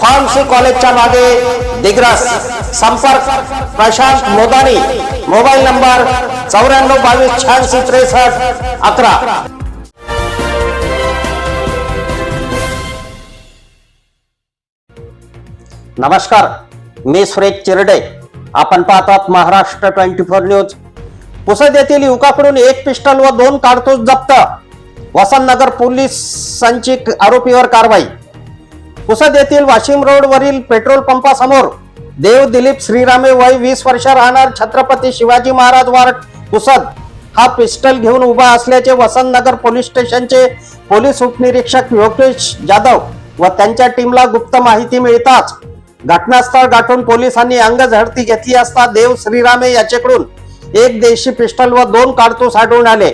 Pharmacy कॉलेजच्या मागे दिग्रस संपर्क प्रशांत मोदानी मोबाईल नंबर चौऱ्याण्णव बावीस शहाऐंशी त्रेसष्ट अकरा नमस्कार मी सुरेश चिरडे आपण पाहतात Maharashtra twenty four news. Pusad येथील युवकाकडून एक पिस्टल व दोन कारतूस जप्त. वसंतनगर पोलिसांची आरोपीवर कारवाई. पुसद येथील वाशिम रोड वरील पेट्रोल पंपासमोर देव दिलीप श्रीरामे वय वीस वर्ष राहणार छत्रपती शिवाजी महाराज वार्ड पुसद. हा पिस्टल घेऊन उभा असल्याचे वसंतनगर पोलीस स्टेशनचे पोलीस उपनिरीक्षक योगेश जाधव व त्यांच्या टीमला गुप्त माहिती मिळताच घटनास्थळ गाठून पोलिसांनी अंग झडती घेतली असता देव श्रीरामे याच्याकडून एक देशी पिस्टल व दोन कारतूस आढळून आले.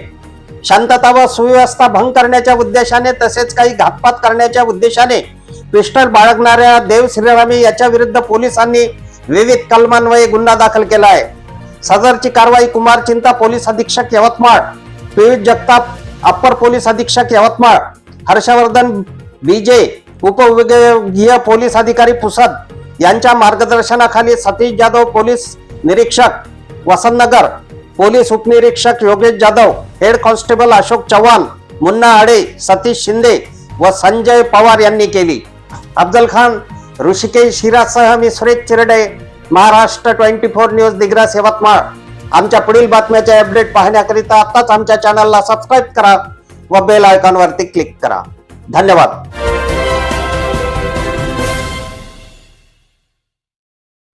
शांतता व सुव्यवस्था भंग करण्याच्या उद्देशाने तसेच काही घातपात करण्याच्या उद्देशाने पिस्टल बाळगणाऱ्या देव श्रीरामे याच्या विरुद्ध पोलिसांनी विविध कलमान्वये गुन्हा दाखल केला आहे सदरची कारवाई कुमार चिंता पोलीस अधीक्षक यवतमाळ पियुष जगताप अप्पर पोलीस अधीक्षक यवतमाळ हर्षवर्धन बीजे उपविभागीय पोलीस अधिकारी पुसद यांच्या मार्गदर्शनाखाली सतीश जाधव पोलीस निरीक्षक वसंतनगर पोलीस उपनिरीक्षक योगेश जाधव हेड कॉन्स्टेबल अशोक चव्हाण मुन्ना आडे सतीश शिंदे व संजय पवार यांनी केली. अफजल खान ऋषिकेश हिरासह मी Suresh Chirde Maharashtra twenty four news Digras Yavatmal आमच्या पुढील बातम्याचे अपडेट पाहण्याकरिता आताच आमच्या चॅनलला सबस्क्राईब करा व बेल आयकॉनवरती क्लिक करा. धन्यवाद.